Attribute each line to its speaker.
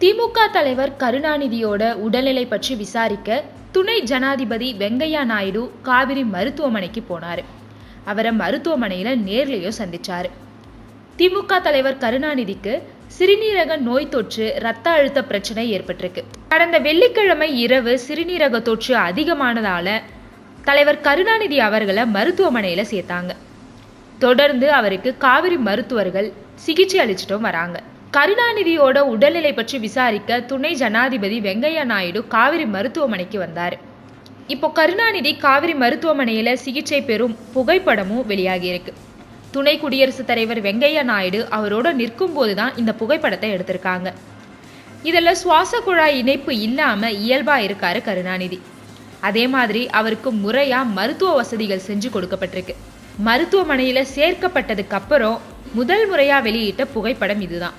Speaker 1: திமுக தலைவர் கருணாநிதியோட உடல்நிலை பற்றி விசாரிக்க துணை ஜனாதிபதி வெங்கையா நாயுடு காவிரி மருத்துவமனைக்கு போனாரு. அவரை மருத்துவமனையில நேர்லேயோ சந்திச்சாரு. திமுக தலைவர் கருணாநிதிக்கு சிறுநீரக நோய் தொற்று இரத்த அழுத்த பிரச்சனை ஏற்பட்டிருக்கு. கடந்த வெள்ளிக்கிழமை இரவு சிறுநீரக தொற்று அதிகமானதால தலைவர் கருணாநிதி அவர்களை மருத்துவமனையில சேர்த்தாங்க. தொடர்ந்து அவருக்கு காவிரி மருத்துவர்கள் சிகிச்சை அளிச்சிட்டும் வராங்க. கருணாநிதியோட உடல்நிலை பற்றி விசாரிக்க துணை ஜனாதிபதி வெங்கையா நாயுடு காவிரி மருத்துவமனைக்கு வந்தார். இப்போ கருணாநிதி காவிரி மருத்துவமனையில் சிகிச்சை பெறும் புகைப்படமும் வெளியாகியிருக்கு துணை குடியரசுத் தலைவர் வெங்கையா நாயுடு அவரோட நிற்கும் போது தான் இந்த புகைப்படத்தை எடுத்திருக்காங்க. இதில் சுவாச குழாய் இணைப்பு இல்லாமல் இயல்பாக இருக்காரு கருணாநிதி. அதே மாதிரி அவருக்கு முறையாக மருத்துவ வசதிகள் செஞ்சு கொடுக்கப்பட்டிருக்கு. மருத்துவமனையில் சேர்க்கப்பட்டதுக்கு அப்புறம் முதல் முறையாக வெளியிட்ட புகைப்படம் இதுதான்.